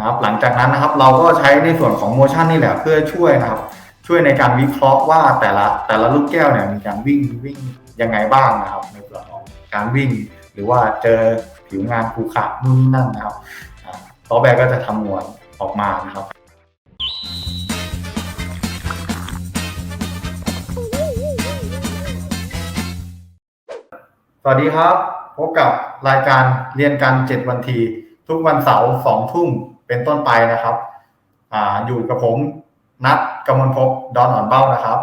ครับหลังจากนั้นนะครับเราก็ใช้ในส่วนของโมชันนี่แหละเพื่อช่วยนะครับ ช่วยในการวิเคราะห์ว่าแต่ละแต่ละลูกแก้วเนี่ยมีการวิ่งวิ่งยังไงบ้างนะครับ ในส่วนของการวิ่ง หรือว่าเจอผิวงานภูขานู่นนี่นั่นนะครับต์แวร์ก็จะทำมวลออกมานะครับสวัสดีครับ พบกับรายการเรียนกัน7วันที ทุกวันเสาร์สองทุ่ม เป็นต้นไปนะครับ อ่าอยู่กับผมนัดกมลภพดอนอ่อนเบ้านะครับ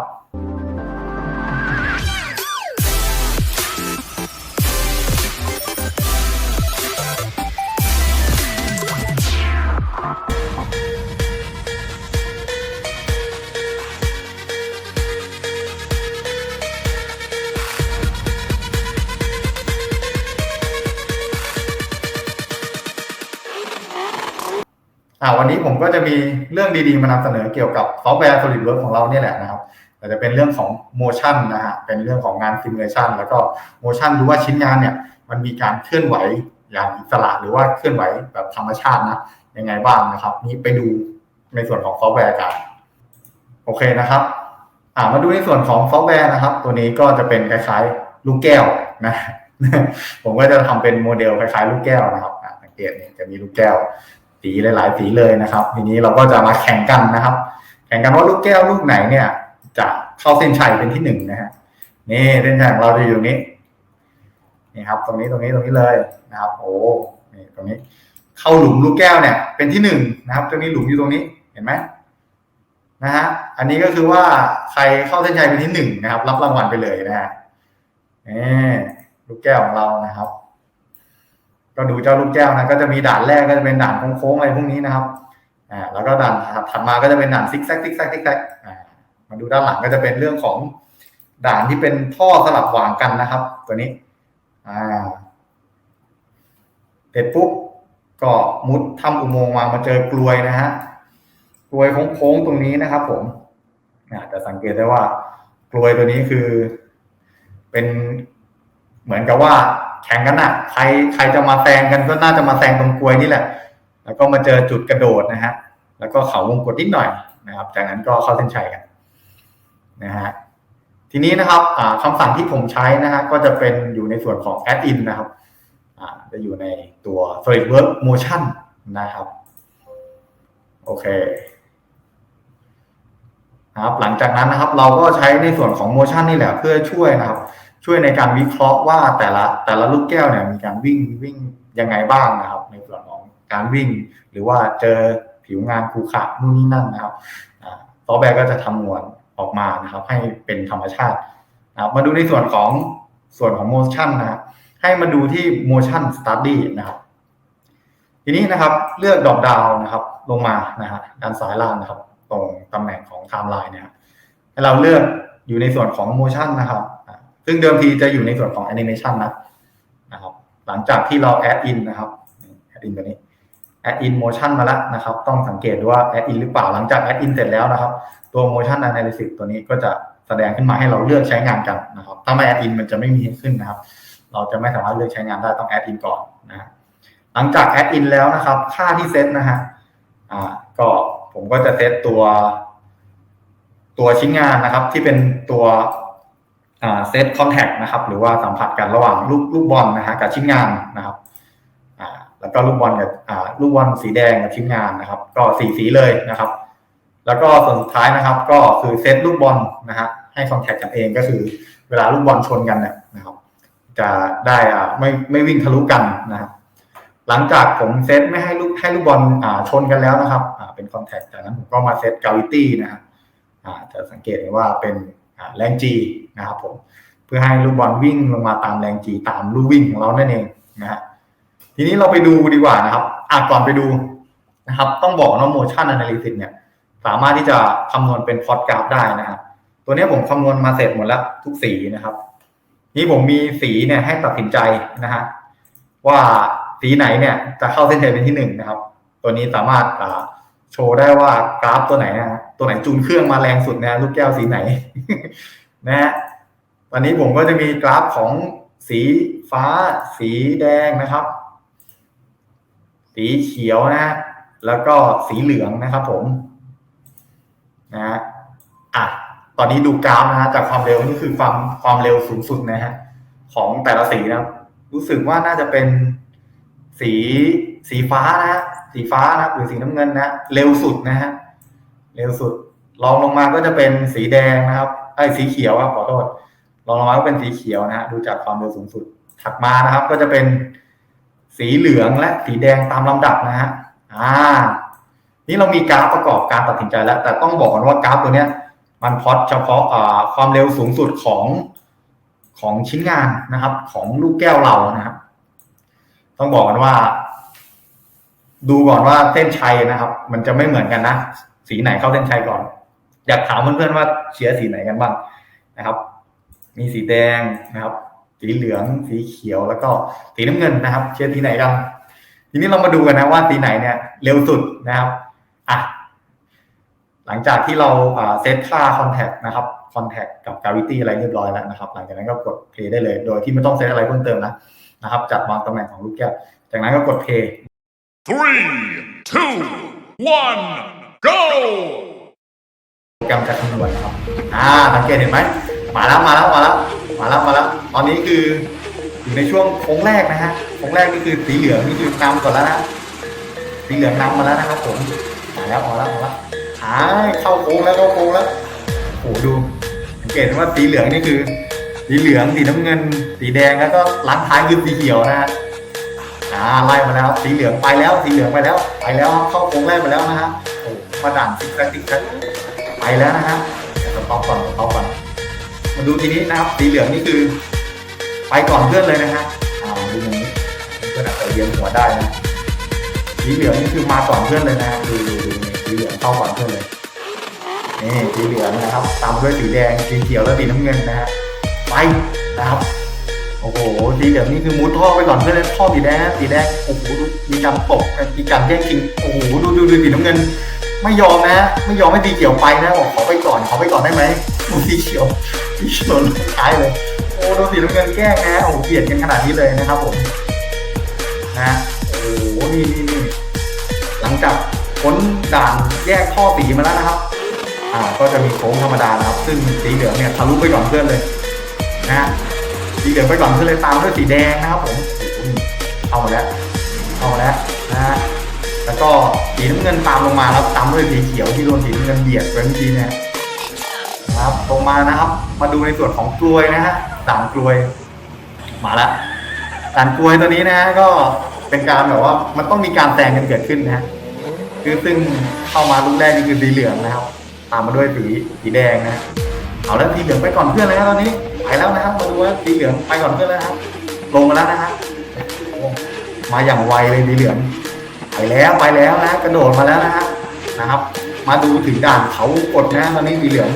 อ่าวันนี้ผมก็จะมีเรื่องดีๆมานำเสนอเกี่ยวกับซอฟต์แวร์ SolidWorks ของเราเนี่ยแหละนะครับแต่จะเป็นเรื่องของ motion นะฮะเป็นเรื่องของงาน simulation แล้วก็ motion ดูว่าชิ้นงานเนี่ย มันมีการเคลื่อนไหวอย่างอิสระหรือว่าเคลื่อนไหวแบบธรรมชาตินะยังไงบ้างนะครับ นี่ไปดูในส่วนของซอฟต์แวร์กันโอเคนะครับอ่ามาดูในส่วนของซอฟต์แวร์นะครับ ตัวนี้ก็จะเป็นคล้ายๆลูกแก้วนะผมก็จะทำเป็นโมเดลคล้ายๆลูกแก้วนะครับสังเกตเนี่ยจะมีลูกแก้ว สีหลาย ๆ สีเลยนะครับ ทีนี้เราก็จะมาแข่งกันนะครับ แข่งกันว่าลูกแก้วลูกไหนเนี่ย จะเข้าเส้นชัยเป็นที่หนึ่งนะฮะนี่เส้นชัยของเราจะอยู่นี้นี่ครับ ตรงนี้ตรงนี้ตรงนี้เลยนะครับ โอ้นี่ตรงนี้ เข้าหลุมลูกแก้วเนี่ย เป็นที่หนึ่งนะครับตรงนี้หลุมอยู่ตรงนี้เห็นไหมนะฮะอันนี้ก็คือว่าใครเข้าเส้นชัยเป็นที่หนึ่งนะครับ รับรางวัลไปเลยนะฮะนี่ลูกแก้วของเรานะครับ ก็ดูเจ้าลูกแก้วนะก็จะมีด่านแรกก็จะเป็นด่านโค้งๆอะไรพวกนี้นะครับอ่าแล้วก็ด่านถัดมาก็จะเป็นด่านซิกแซกซิกแซกซิกแซกอ่ามาดูด้านหลังก็จะเป็นเรื่องของด่านที่เป็นท่อสลับวางกันนะครับ ตัวนี้อ่าเสร็จปุ๊บก็มุดทำอุโมงค์มามาเจอกลวยนะฮะกลวยโค้งๆตรงนี้นะครับ ผมอ่าจะสังเกตได้ว่ากลวยตัวนี้คือ เป็นเหมือนกับว่า แข่งกันอะใครใครจะมาแซงกันก็น่าจะมาแซงตรงกลวยนี่แหละ แล้วก็มาเจอจุดกระโดดนะฮะแล้วก็เขาวงกดนิดหน่อยนะครับ จากนั้นก็เข้าเส้นชัยกันนะฮะทีนี้นะครับคำสั่งที่ผมใช้นะฮะก็จะเป็นอยู่ในส่วนของ add in นะครับจะอยู่ในตัว SolidWorks Motion นะครับ โอเคนะครับ หลังจากนั้นนะครับ เราก็ใช้ในส่วนของ motion นี่แหละเพื่อช่วยนะครับ ช่วยในการวิเคราะห์ว่าแต่ละแต่ละลูกแก้วเนี่ยมีการวิ่งวิ่งยังไงบ้างนะครับ ในส่วนของการวิ่ง หรือว่าเจอผิวงานภูขานู่นนี่นั่นนะครับซอฟต์แวร์ก็จะทำมวลออกมานะครับ ให้เป็นธรรมชาตินะครับมาดูในส่วนของส่วนของ motion นะครับให้มาดูที่ motion study นะครับ ทีนี้นะครับเลือกดอปดาวนะครับ ลงมานะฮะด้านซ้ายล่างนะครับ ตรงตำแหน่งของ timeline เนี่ยให้เราเลือกอยู่ในส่วนของ motion นะครับ ซึ่งเดิมทีจะอยู่ในส่วนของ animation นะนะครับ หลังจากที่เรา add in นนะครับ add in ตัวนี้ add in motion มาแล้วนะครับ ต้องสังเกตดูว่า add in หรือเปล่าหลังจาก add in เสร็จแล้วนะครับ ตัว motion analysis ตัวนี้ก็จะแสดงขึ้นมาให้เราเลือกใช้งานกันนะครับ ถ้าไม่ add in มันจะไม่มีให้ขึ้นนะครับ เราจะไม่สามารถเลือกใช้งานได้ต้อง add in ก่อนนะหลังจาก add in แล้วนะครับ ค่าที่เซตนะฮะอ่าก็ผมก็จะเซตตัว ตัวชิ้นงานนะครับ ที่เป็นตัว เซตคอนแทคนะครับหรือว่าสัมผัสกันระหว่างลูกลูกบอลนะฮะกับชิ้นงานนะครับแล้วก็ลูกบอลกับลูกบอลสีแดงกับชิ้นงานนะครับ ก็สีสีเลยนะครับ แล้วก็ส่วนสุดท้ายนะครับ ก็คือเซตลูกบอลนะฮะให้คอนแทคกันเองก็คือ เวลาลูกบอลชนกันเนี่ยนะครับ จะได้อ่าไม่ไม่วิ่งทะลุกันนะครับหลังจากผมเซตไม่ให้ลูกให้ลูกบอลอ่าชนกันแล้วนะครับอ่าเป็นคอนแทคจากนั้นผมก็มาเซตกาวิตี้นะฮะอ่าจะสังเกตว่าเป็น แรง G นะครับผมเพื่อให้ลูกบอลวิ่งลงมาตามแรง G ตามลูกวิ่งของเรานั่นเองนะฮะทีนี้เราไปดูดีกว่านะครับอะก่อนไปดูนะครับ ต้องบอกว่า motion analysis เนี่ยสามารถที่จะคำนวณเป็นพอร์ตกราฟได้นะฮะตัวนี้ผมคำนวณมาเสร็จหมดแล้วทุกสีนะครับ นี่ผมมีสีเนี่ยให้ตัดสินใจนะฮะว่าสีไหนเนี่ยจะเข้าเส้นชัยเป็นที่หนึ่งนะครับ ตัวนี้สามารถ โชว์ได้ว่ากราฟตัวไหนนะตัวไหนจูนเครื่องมาแรงสุดนะลูกแก้วสีไหนนะฮะตอนนี้ผมก็จะมีกราฟของสีฟ้า สีแดงนะครับ สีเขียวนะฮะแล้วก็สีเหลืองนะครับ ผม นะฮะอะตอนนี้ดูกราฟนะฮะจากความเร็วนี่คือความความเร็วสูงสุดนะฮะของแต่ละสีนะครับ รู้สึกว่าน่าจะเป็นสีสีฟ้านะฮะ สีฟ้านะครับหรือสีน้ำเงินนะเร็วสุดนะฮะเร็วสุดรองลงมาก็จะเป็นสีแดงนะครับไอ้สีเขียวครับขอโทษรองลงมาก็เป็นสีเขียวนะฮะดูจากความเร็วสูงสุด ถัดมานะครับ ก็จะเป็นสีเหลืองและสีแดงตามลำดับนะฮะอ่า นี่เรามีกราฟประกอบการตัดสินใจแล้ว แต่ต้องบอกก่อนว่ากราฟตัวเนี้ย มันพอตเฉพาะอ่ความเร็วสูงสุดของของชิ้นงานนะครับ ของลูกแก้วเรานะครับ ต้องบอกกันว่า ดูก่อนว่าเส้นชัยนะครับ มันจะไม่เหมือนกันนะสีไหนเข้าเส้นชัยก่อน อยากถามเพื่อนๆว่าเชียร์สีไหนกันบ้างนะครับ มีสีแดงนะครับ สีเหลืองสีเขียวแล้วก็สีน้ำเงินนะครับ เชียร์สีไหนกันทีนี้เรามาดูกันนะว่าสีไหนเนี่ย เร็วสุดนะครับอะหลังจากที่เราเซตค่า contact นะครับ contact กับ gravity อะไรเรียบร้อยแล้วนะครับ หลังจากนั้นก็กด play ได้เลย โดยที่ไม่ต้องเซตอะไรเพิ่มเติมนะนะครับ จัดวางตำแหน่งของลูกแก้วจากนั้นก็กด play Three, two, one, go! โปรแกรมจะคำนวณนะครับ อ่าสังเกตเห็นไหม มาแล้วมาแล้วมาแล้วมาแล้วมาแล้ว ตอนนี้คืออยู่ในช่วงโค้งแรกนะฮะโค้งแรกนี่คือสีเหลืองนี่คือนำก่อนแล้วนะ สีเหลืองนำมาแล้วนะครับผมมาแล้วมาแล้วมาแล้วหายเข้าโค้งแล้วเข้าโค้งแล้วโอ้โหดูสังเกตว่าสีเหลืองนี่คือ สีเหลืองสีน้ำเงิน สีแดงแล้วก็ล้างท้ายคือสีเขียวนะฮะ อ่าไล่มาแล้วสีเหลืองไปแล้วสีเหลืองไปแล้วไปแล้วเข้าโค้งแรกไปแล้วนะฮะโอ้มาด่านซิกแซกซิกแซกไปแล้วนะฮะสต็อปก่อนต็อปก่อนมาดูทีนี้นะครับ สีเหลืองนี่คือ ไปก่อนเพื่อนเลยนะฮะอ่าดูตรงนี้เพื่อนอาจจะเยียงหัวได้นะสีเหลืองนี่คือมาก่อนเพื่อนเลยนะฮะดูดูดูนี่สีเหลืองเข้าก่อนเพื่อนเลยนี่สีเหลืองนะครับตามด้วยสีแดงสีเขียวและสีน้ำเงินนะฮะไปนะครับ โอ้โหสีเหลืองนี่คือมุดท่อไปก่อนเพื่อนเลยท่อสีแดงนะสีแดงโอ้โหมีการตกมีการแย่งชิงโอ้โหดูดูดูสีน้ำเงิน ไม่ยอมนะ ไม่ยอมให้สีเขียวไปนะบอกขอไปก่อนขอไปก่อนได้ไหมสีเขียวสีเขียวลงท้ายเลยโอ้โดนสีน้ำเงินแกล้งนะโอ้เกลียดกันขนาดนี้เลยนะครับผมนะโอ้โหนี่นี่นี่หลังจากพ้นด่านแยกท่อสีมาแล้วนะครับ อ่าก็จะมีโค้งธรรมดานะครับ ซึ่งสีเหลืองเนี่ยทะลุไปก่อนเพื่อนเลยนะ สีเหลืองไปก่อนเพื่อเลยตามด้วยสีแดงนะครับผมโอ้โหเข้ามาแล้วเข้ามาแล้วนะฮะแล้วก็สีน้ำเงินตามลงมาแล้วตามด้วยสีเขียวที่โดนสีน้ำเงินเบียดไปเมื่อกี้เนะครับลงมานะครับ มาดูในส่วนของกลวยนะฮะด่านกลวย มาละด่านกลวยตัวนี้นะฮะก็เป็นการแบบว่ามันต้องมีการแซงกันเกิดขึ้นนะฮะคือซึ่งเข้ามาลูกแรกนี่คือสีเหลืองนะครับ ตามมาด้วยสีสีแดงนะ เอาแล้วสีเหลืองไปก่อนเพื่อนเลยนะตอนนี้ไปแล้วนะครับมาดูว่าสีเหลืองไปก่อนเพื่อนแล้วครับลงมาแล้วนะฮะโอ้มาอย่างไวเลยสีเหลืองไปแล้วไปแล้วนะกระโดดมาแล้วนะฮะนะครับ มาดูถึงด่านเขากดนะตอนนี้สีเหลือง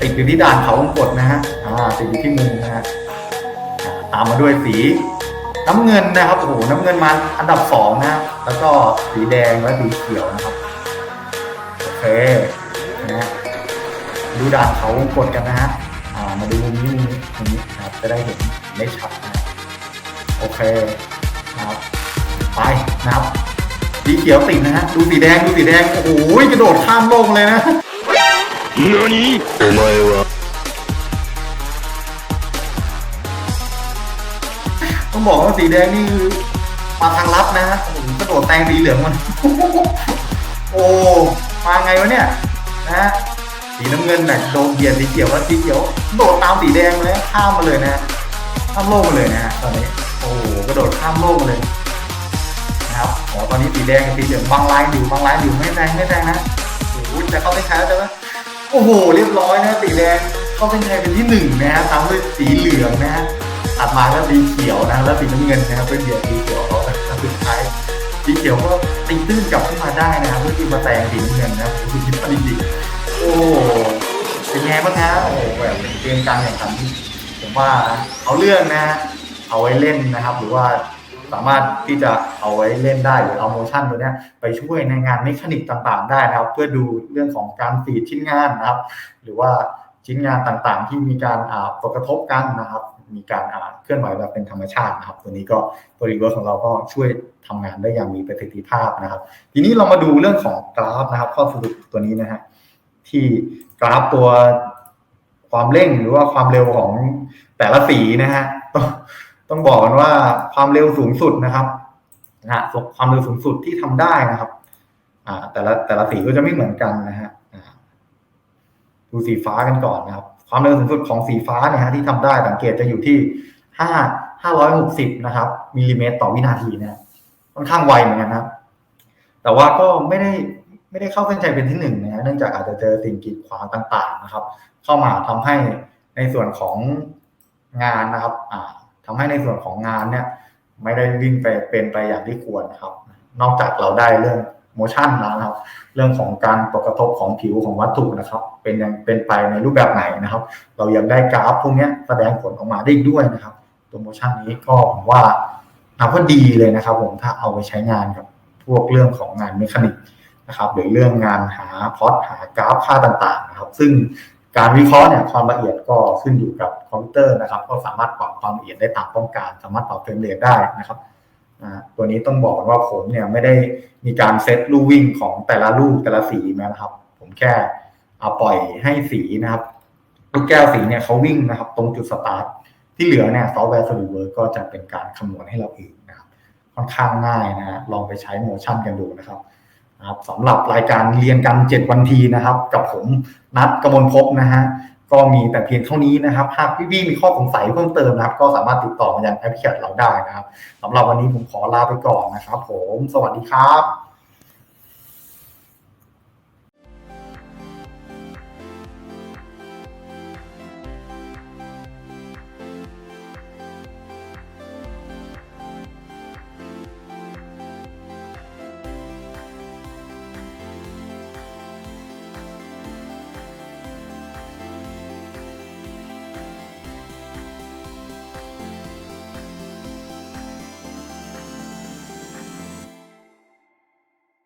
ติดอยู่ที่ด่านเขากดนะฮะอ่าติดอยู่ที่มุมนะฮะตามมาด้วยสีน้ำเงินนะครับโอ้โหน้ำเงินมาอันดับสองนะแล้วก็สีแดงและสีเขียวนะครับโอเคนะฮะ ดูด่านเขากดกันนะฮะอ่ามาดูมุมนี้มุมนี้ครับจะได้เห็นได้ชัดนะโอเคครับไปนะครับสีเขียวติดนะฮะดูสีแดงดูสีแดงโอ้โหกระโดดข้ามโลกเลยนะนี้โอไมวะต้องบอกว่าสีแดงนี่คือมาทางลับนะฮะกระโดดแตงสีเหลืองมันโอ้มาไงวะเนี่ยนะฮะ สีน้ำเงินน่ะโดนเบียดสีเขียวแล้วสีเขียวโดดตามสีแดงเลยข้ามมาเลยนะข้ามโลกมาเลยนะตอนนี้โอ้โหกระโดดข้ามโลกมาเลยนะครับอ๋อตอนนี้สีแดงกับสีเหลืองบางลายอยู่บางลายอยู่ไม่แรงไม่แรงนะโอ้โหจะเข้าเส้นชัยแล้วใช่ไหมโอ้โห เรียบร้อยนะสีแดงเข้าเส้นชัยเป็นที่หนึ่งนะฮะตามด้วยสีเหลืองนะฮะถัดมาก็สีเขียวนะแล้วสีน้ำเงินนะครับเป็นเดียวสีเขียวเขาแต่สุดท้ายสีเขียวก็ตีตื้นกลับขึ้นมาได้นะครับเพื่อที่มาแซงสีน้ำเงินนะครับคุณคิดว่าดีๆโอ้ มการแข่งขันผมว่าเอาเรื่องนะเอาไว้เล่นนะครับ หรือว่าสามารถที่จะเอาไว้เล่นได้หรือเอาโมชั่นตัวนี้ไปช่วยในงานเมคานิกต่างๆ ได้นะครับ เพื่อดูเรื่องของการฟีดชิ้นงานนะครับ หรือว่าชิ้นงานต่างๆ ที่มีการอ่าตกกระทบกันนะครับ มีการอ่าเคลื่อนไหวแบบเป็นธรรมชาตินะครับ ตัวนี้ก็ตัวรีเวิร์สของเราก็ช่วยทำงานได้อย่างมีประสิทธิภาพนะครับ ทีนี้เรามาดูเรื่องของกราฟนะครับ ข้อสรุปตัวนี้นะฮะที่กราฟตัว ความเร่งหรือว่าความเร็วของแต่ละสีนะฮะต้องต้องบอกกันว่าความเร็วสูงสุดนะครับนะฮะความเร็วสูงสุดที่ทำได้นะครับอ่าแต่ละแต่ละสีก็จะไม่เหมือนกันนะฮะดูสีฟ้ากันก่อนนะครับ ความเร็วสูงสุดของสีฟ้าเนี่ยฮะที่ทำได้สังเกตจะอยู่ที่ห้าห้าร้อยหกสิบนะครับมิลลิเมตรต่อวินาทีนะค่อนข้างไวเหมือนกันนะแต่ว่าก็ไม่ได้ ไม่ได้เข้าเส้นชัยเป็นที่หนึ่งนะฮะเนื่องจากอาจจะเจอสิ่งกีดขวางต่างๆนะครับ เข้ามาทำให้ในส่วนของงานนะครับอ่าทำให้ในส่วนของงานเนี่ย ไม่ได้วิ่งไปเป็นไปอย่างที่ควรนะครับ นอกจากเราได้เรื่องโมชั่นนะครับ เรื่องของการตกกระทบของผิวของวัตถุนะครับ เป็นยังเป็นไปในรูปแบบไหนนะครับ เรายังได้กราฟพวกนี้แสดงผลออกมาได้อีกด้วยนะครับ ตัวโมชั่นนี้ก็ผมว่านับว่าดีเลยนะครับ ผมถ้าเอาไปใช้งานกับพวกเรื่องของงานเมคานิก นะครับหรือเรื่องงานหาพอตหากราฟค่าต่างๆนะครับ ซึ่งการวิเคราะห์เนี่ยความละเอียดก็ขึ้นอยู่กับคอมพิวเตอร์นะครับ ก็สามารถปรับความละเอียดได้ตามต้องการ สามารถปรับเฟรมเรทได้นะครับตัวนี้ต้องบอกว่าผมเนี่ยไม่ได้มีการเซตลูวิ่งของแต่ละลูกแต่ละสีนะครับ ผมแค่เอาปล่อยให้สีนะครับลูกแก้วสีเนี่ยเขาวิ่งนะครับ ตรงจุดสตาร์ทที่เหลือเนี่ยซอฟต์แวร์ SolidWorks ก็จะเป็นการคำนวณให้เราเองนะครับ ค่อนข้างง่ายนะฮะลองไปใช้โมชั่นกันดูนะครับ นะครับสำหรับรายการเรียนกัน 7 วันทีนะครับ กับผมนัดกมลภพนะฮะก็มีแต่เพียงเท่านี้นะครับ หากพี่ๆมีข้อสงสัยเพิ่มเติมนะครับ ก็สามารถติดต่อมายังแอปพลิเคชันเราได้นะครับสำหรับวันนี้ผมขอลาไปก่อนนะครับ ผม สวัสดีครับ